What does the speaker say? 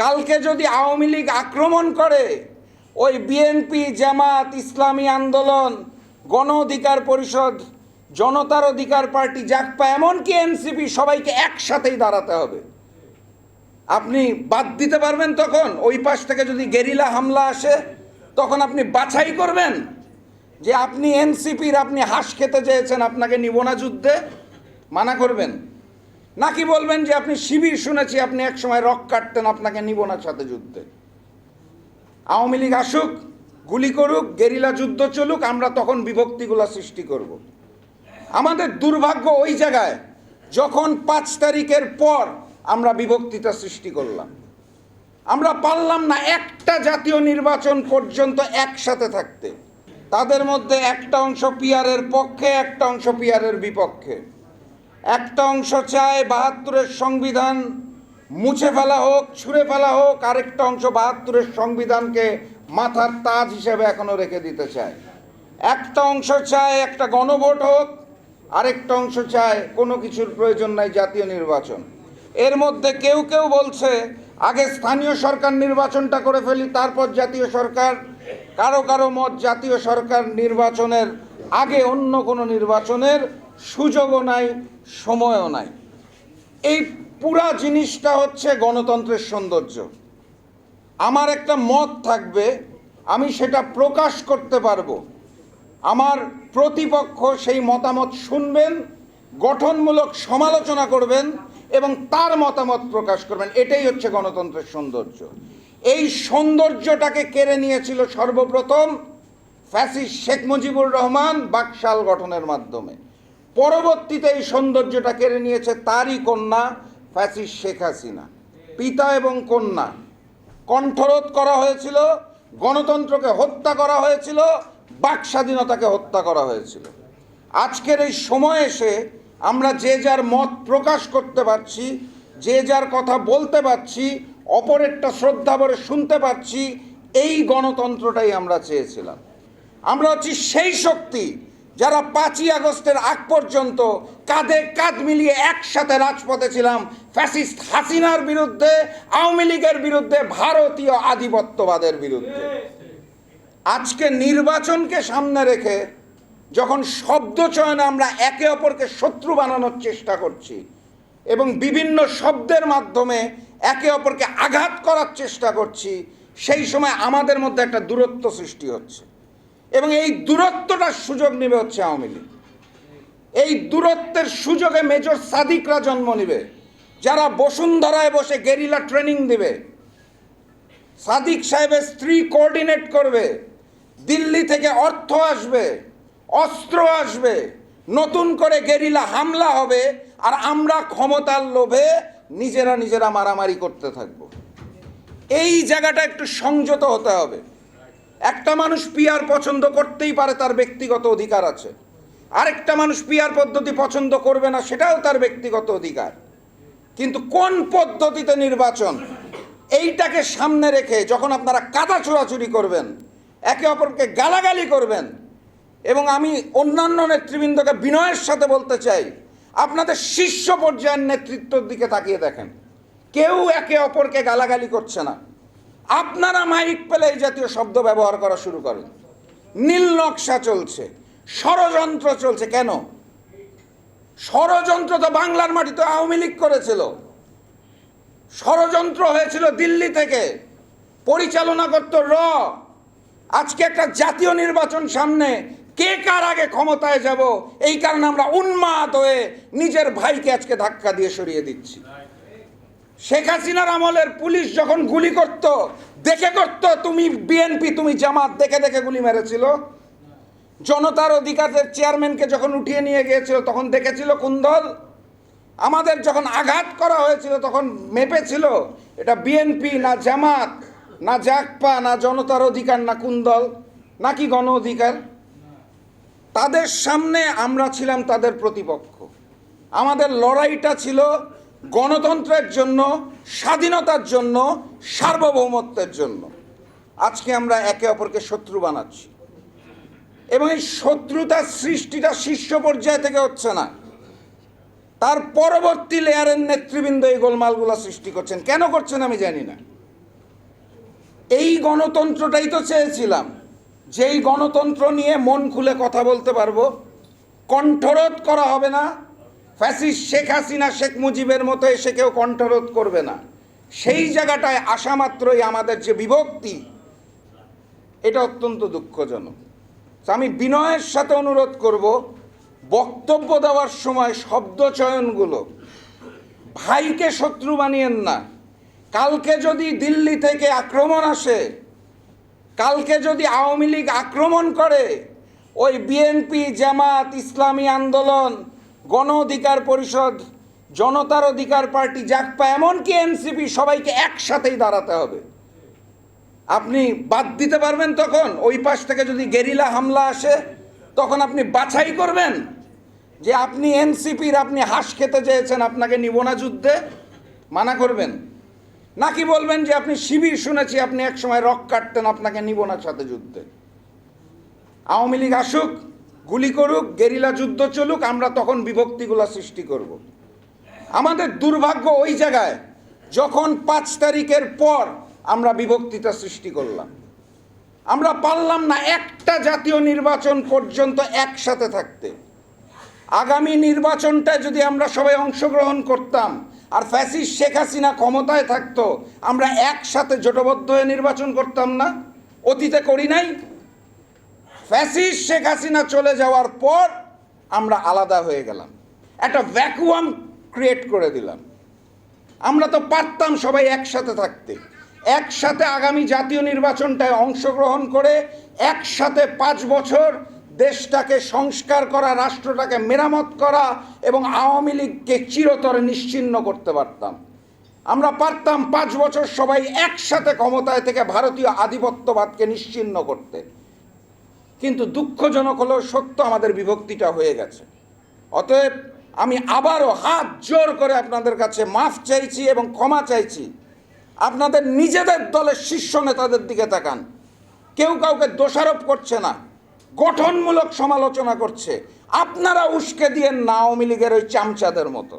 কালকে যদি আওয়ামী লীগ আক্রমণ করে, ওই বিএনপি, জামাত, ইসলামী আন্দোলন, গণ অধিকার পরিষদ, জনতার অধিকার পার্টি জাকপা এমনকি এনসিপি, সবাইকে একসাথেই দাঁড়াতে হবে। আপনি বাদ দিতে পারবেন তখন, ওই পাশ থেকে যদি গেরিলা হামলা আসে, তখন আপনি বাছাই করবেন যে আপনি এনসিপির, আপনি হাঁস খেতে চেয়েছেন, আপনাকে নিব না যুদ্ধে, মানা করবেন। নাকি বলবেন যে আপনি শিবির শুনেছি, আপনি এক সময় রক কাটতেন, আপনাকে নিব না সাথে যুদ্ধে। আওয়ামী লীগ আসুক, গুলি করুক, গেরিলা যুদ্ধ চলুক, আমরা তখন বিভক্তিগুলো সৃষ্টি করব। আমাদের দুর্ভাগ্য ওই জায়গায়, যখন পাঁচ তারিখের পর আমরা বিভক্তিটা সৃষ্টি করলাম। আমরা পারলাম না একটা জাতীয় নির্বাচন পর্যন্ত একসাথে থাকতে। তাদের মধ্যে একটা অংশ পিয়ারের পক্ষে, একটা অংশ পিয়ারের বিপক্ষে। একটা অংশ চায় বাহাত্তরের সংবিধান মুছে ফেলা হোক, ছুঁড়ে ফেলা হোক, আরেকটা অংশ বাহাত্তরের সংবিধানকে মাথার তাজ হিসেবে এখনও রেখে দিতে চায়। একটা অংশ চায় একটা গণভোট হোক, আরেকটা অংশ চায় কোনো কিছুর প্রয়োজন নাই জাতীয় নির্বাচন। এর মধ্যে কেউ কেউ বলছে, আগে স্থানীয় সরকার নির্বাচনটা করে ফেলি, তারপর জাতীয় সরকার। কারও কারও মত জাতীয় সরকার নির্বাচনের আগে অন্য কোনো নির্বাচনের সুযোগও নাই, সময়ও নাই। এই পুরা জিনিসটা হচ্ছে গণতন্ত্রের সৌন্দর্য। আমার একটা মত থাকবে, আমি সেটা প্রকাশ করতে পারব। আমার প্রতিপক্ষ সেই মতামত শুনবেন, গঠনমূলক সমালোচনা করবেন এবং তার মতামত প্রকাশ করবেন। এটাই হচ্ছে গণতন্ত্রের সৌন্দর্য। এই সৌন্দর্যটাকে কেড়ে নিয়েছিল সর্বপ্রথম ফ্যাসিস্ট শেখ মুজিবুর রহমান বাকশাল গঠনের মাধ্যমে। পরবর্তীতে এই সৌন্দর্যটা কেড়ে নিয়েছে তারই কন্যা ফ্যাসিস্ট শেখ হাসিনা। পিতা এবং কন্যা। কণ্ঠরোধ করা হয়েছিল, গণতন্ত্রকে হত্যা করা হয়েছিল, বাক স্বাধীনতাকে হত্যা করা হয়েছিল। আজকের এই সময় এসে আমরা যে যার মত প্রকাশ করতে পারছি, যে যার কথা বলতে পারছি, অপরেরটা শ্রদ্ধা ভরে শুনতে পারছি, এই গণতন্ত্রটাই আমরা চেয়েছিলাম। আমরা হচ্ছি সেই শক্তি যারা পাঁচই আগস্টের আগ পর্যন্ত কাঁধে কাঁধ মিলিয়ে একসাথে রাজপথে ছিলাম। ফ্যাসিস্ট হাসিনার বিরুদ্ধে, আওয়ামী লীগের বিরুদ্ধে, ভারতীয় আধিপত্যবাদের বিরুদ্ধে। আজকে নির্বাচনকে সামনে রেখে যখন শব্দ চয়নে আমরা একে অপরকে শত্রু বানানোর চেষ্টা করছি এবং বিভিন্ন শব্দের মাধ্যমে একে অপরকে আঘাত করার চেষ্টা করছি, সেই সময় আমাদের মধ্যে একটা দূরত্ব সৃষ্টি হচ্ছে। এবং এই দূরত্বটার সুযোগ নেবে হচ্ছে আওয়ামী লীগ। এই দূরত্বের সুযোগে মেজর সাদিকরা জন্ম নেবে, যারা বসুন্ধরায় বসে গেরিলা ট্রেনিং দেবে। সাদিক সাহেবের স্ত্রী কোঅর্ডিনেট করবে, দিল্লি থেকে অর্থ আসবে, অস্ত্র আসবে, নতুন করে গেরিলা হামলা হবে, আর আমরা ক্ষমতার লোভে নিজেরা নিজেরা মারামারি করতে থাকব। এই জায়গাটা একটু সংযত হতে হবে। একটা মানুষ পিয়ার পছন্দ করতেই পারে, তার ব্যক্তিগত অধিকার আছে। আরেকটা মানুষ পিয়ার পদ্ধতি পছন্দ করবে না, সেটাও তার ব্যক্তিগত অধিকার। কিন্তু কোন পদ্ধতিতে নির্বাচন, এইটাকে সামনে রেখে যখন আপনারা কাদা ছোড়াছুরি করবেন, একে অপরকে গালাগালি করবেন, এবং আমি অন্যান্য নেতৃবৃন্দকে বিনয়ের সাথে বলতে চাই, আপনাদের শীর্ষ পর্যায়ের নেতৃত্বর দিকে তাকিয়ে দেখেন। কেউ একে অপরকে গালাগালি করছে না। আপনারা মাইক পেলে এই জাতীয় শব্দ ব্যবহার করা শুরু করেন। নীল নকশা চলছে, ষড়যন্ত্র চলছে। কেন? ষড়যন্ত্র তো বাংলার মাটিতে আওয়ামী লীগ করেছিল। ষড়যন্ত্র হয়েছিল দিল্লি থেকে। পরিচালনা করত র। আজকে একটা জাতীয় নির্বাচন সামনে। কে কার আগে ক্ষমতায় যাব? এই কারণে আমরা উন্মাদ হয়ে নিজের ভাইকে আজকে ধাক্কা দিয়ে সরিয়ে দিচ্ছি। শেখ হাসিনার আমলের পুলিশ যখন গুলি করত, দেখে করত, তুমি বিএনপি, তুমি জামাত, দেখে দেখে গুলি মেরেছিল। জনতার অধিকারের চেয়ারম্যানকে যখন উঠিয়ে নিয়ে গিয়েছিল, তখন দেখেছিল কোন দল? আমাদের যখন আঘাত করা হয়েছিল, তখন মেপেছিল, এটা বিএনপি, না জামাত, না জাকপা না জনতার অধিকার, না কোন দল, নাকি গণ অধিকার? তাদের সামনে আমরা ছিলাম তাদের প্রতিপক্ষ। আমাদের লড়াইটা ছিল গণতন্ত্রের জন্য, স্বাধীনতার জন্য, সার্বভৌমত্বের জন্য। আজকে আমরা একে অপরকে শত্রু বানাচ্ছি। এবং এই শত্রুতার সৃষ্টিটা শীর্ষ পর্যায় থেকে হচ্ছে না। তার পরবর্তী লেয়ারের নেতৃবৃন্দ এই গোলমালগুলো সৃষ্টি করছেন। কেন করছেন আমি জানি না। এই গণতন্ত্রটাই তো চেয়েছিলাম। যেই গণতন্ত্র নিয়ে মন খুলে কথা বলতে পারব, কণ্ঠরোধ করা হবে না ফ্যাসিস্ট শেখ হাসিনা, শেখ মুজিবের মতো এসে কেউ কণ্ঠরোধ করবে না। সেই জায়গাটায় আসা মাত্রই আমাদের যে বিভক্তি, এটা অত্যন্ত দুঃখজনক। আমি বিনয়ের সাথে অনুরোধ করব, বক্তব্য দেওয়ার সময় শব্দ চয়নগুলো। ভাইকে শত্রু বানিয়েন না। কালকে যদি দিল্লি থেকে আক্রমণ আসে, কালকে যদি আওয়ামী লীগ আক্রমণ করে, ওই বিএনপি, জামাত, ইসলামী আন্দোলন গণ অধিকার পরিষদ, জনতার অধিকার পার্টি যাক জাকপা এমনকি এনসিপি সবাইকে একসাথেই দাঁড়াতে হবে। আপনি বাদ দিতে পারবেন তখন, ওই পাশ থেকে যদি গেরিলা হামলা আসে, তখন আপনি বাছাই করবেন যে আপনি এনসিপির, আপনি হাঁস খেতে চেয়েছেন, আপনাকে নিব না যুদ্ধে, মানা করবেন। নাকি বলবেন যে আপনি শিবির শুনেছি, আপনি এক সময় রক কাটতেন, আপনাকে নিব না সাথে যুদ্ধে। আওয়ামী লীগ আসুক গুলি করুক, গেরিলা যুদ্ধ চলুক, আমরা তখন বিভক্তিগুলো সৃষ্টি করব। আমাদের দুর্ভাগ্য ওই জায়গায়, যখন পাঁচ তারিখের পর আমরা বিভক্তিটা সৃষ্টি করলাম। আমরা পারলাম না একটা জাতীয় নির্বাচন পর্যন্ত একসাথে থাকতে। আগামী নির্বাচনটায় যদি আমরা সবাই অংশগ্রহণ করতাম, আর ফ্যাসিস শেখ হাসিনা ক্ষমতায় থাকতো, আমরা একসাথে জোটবদ্ধ হয়ে নির্বাচন করতাম না? অতীতে করি নাই? ফ্যাসিস্ট শেখ হাসিনা চলে যাওয়ার পর আমরা আলাদা হয়ে গেলাম। একটা ভ্যাকুয়াম ক্রিয়েট করে দিলাম। আমরা তো পারতাম সবাই একসাথে থাকতে। একসাথে আগামী জাতীয় নির্বাচনটায় অংশগ্রহণ করে একসাথে পাঁচ বছর দেশটাকে সংস্কার করা, রাষ্ট্রটাকে মেরামত করা এবং আওয়ামী লীগকে চিরতরে নিশ্চিহ্ন করতে পারতাম। আমরা পারতাম পাঁচ বছর সবাই একসাথে ক্ষমতায় থেকে ভারতীয় আধিপত্যবাদকে নিশ্চিহ্ন করতে। কিন্তু দুঃখজনক হলেও সত্য আমাদের বিভক্তিটা হয়ে গেছে। অতএব আমি আবারও হাত জোর করে আপনাদের কাছে মাফ চাইছি এবং ক্ষমা চাইছি। আপনাদের নিজেদের দলের শীর্ষ নেতাদের দিকে তাকান। কেউ কাউকে দোষারোপ করছে না, গঠনমূলক সমালোচনা করছে। আপনারা উস্কে দিয়ে না আওয়ামী লীগের ওই চামচাদের মতো।